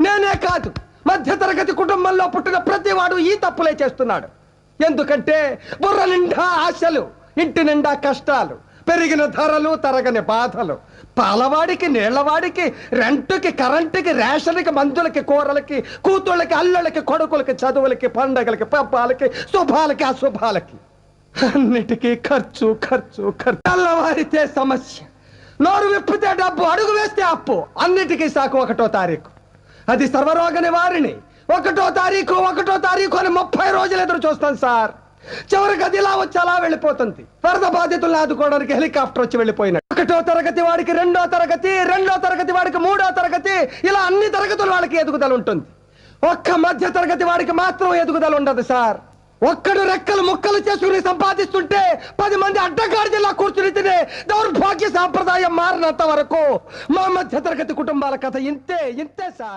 నేనే కాదు. మధ్యతరగతి కుటుంబంలో పుట్టిన ప్రతివాడు ఈ తప్పులే చేస్తున్నాడు. ఎందుకంటే బుర్ర నిండా ఆశలు ఇంటి నిండా కష్టాలు పెరిగిన ధరలు తరగని బాధలు. పాలవాడికి నీళ్ళవాడికి రెంటుకి కరెంటుకి రేషన్కి మందులకి కూరలకి కూతుళ్ళకి అల్లులకి కొడుకులకి చదువులకి పండగలకి పబ్బాలకి శుభాలకి అశుభాలకి. అన్నిటికీ ఖర్చు ఖర్చు ఖర్చు. తెల్లవారితే సమస్య. నోరు విప్పితే డబ్బు అడుగు వేస్తే అప్పు. అన్నిటికీ సాకు ఒకటో తారీఖు. అది సర్వరోగ నివారిణి ఒకటో తారీఖు ఒకటో తారీఖు అని ముప్పై రోజులు ఎదురు చూస్తాను సార్. చివరికి అది ఇలా వచ్చి అలా వెళ్ళిపోతుంది. వరద బాధితులను ఆదుకోవడానికి హెలికాప్టర్ వచ్చి వెళ్ళిపోయినాడు. ఒకటో తరగతి వాడికి రెండో తరగతి రెండో తరగతి వాడికి మూడో తరగతి ఇలా అన్ని తరగతులు వాళ్ళకి ఎదుగుదల ఉంటుంది. ఒక్క మధ్య తరగతి వాడికి మాత్రం ఎదుగుదల ఉండదు సార్. ఒక్కడు రెక్కలు ముక్కలు చేసుకుని సంపాదిస్తుంటే పది మంది అడ్డగాడిదలా కూర్చుని తినే దౌర్భాగ్య సాంప్రదాయం మారినంత వరకు మా మధ్య తరగతి కుటుంబాల కథ ఇంతే ఇంతే సార్.